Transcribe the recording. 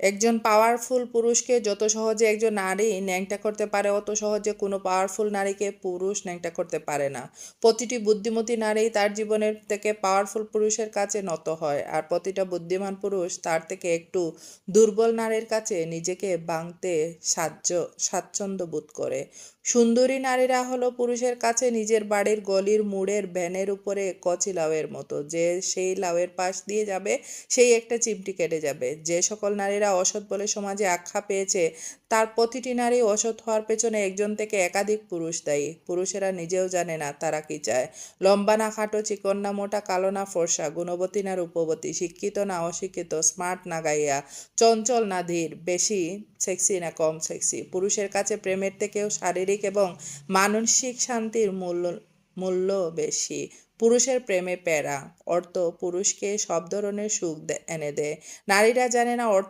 একজন পাওয়ারফুল পুরুষকে যত সহজে একজন নারী ন্যাংটা করতে পারে, অত সহজে কোনো পাওয়ারফুল নারীকে পুরুষ ন্যাংটা করতে পারে না। প্রতিটি বুদ্ধিমতী নারী তার জীবনের থেকে পাওয়ারফুল পুরুষের কাছে নত হয়, আর প্রতিটা বুদ্ধিমান পুরুষ তার থেকে একটু দুর্বল নারীর কাছে নিজেকে বাংতে সাহায্য, স্বাচ্ছন্দ্য বোধ করে। সুন্দরী নারীরা হলো পুরুষের কাছে নিজের বাড়ির গলির মুড়ের ভ্যানের উপরে কচি লাউয়ের মতো। যে সেই লাউয়ের পাশ দিয়ে যাবে, সেই একটা চিমটি কেটে যাবে। যে সকল নারীরা অসৎ বলে সমাজে আখ্যা পেয়েছে, তার প্রতিটি নারী অসৎ হওয়ার পেছনে একজন থেকে একাধিক পুরুষ দায়ী। পুরুষেরা নিজেও জানে না তারা কি চায়। লম্বা না খাটো, চিকন না মোটা, কালো না ফর্সা, গুণবতী না রূপবতী, শিক্ষিত না অশিক্ষিত, স্মার্ট না গাইয়া, চঞ্চল না ধীর, বেশি সেক্সি না কম সেক্সি পুরুষের কাছে প্রেমের থেকেও শারীরিক এবং মানসিক শান্তির মূল্য মূল্য বেশি। পুরুষের প্রেমে প্যারা। অর্থ পুরুষকে সব ধরনের সুখ এনে দেয়। নারীরা জানে না অর্থ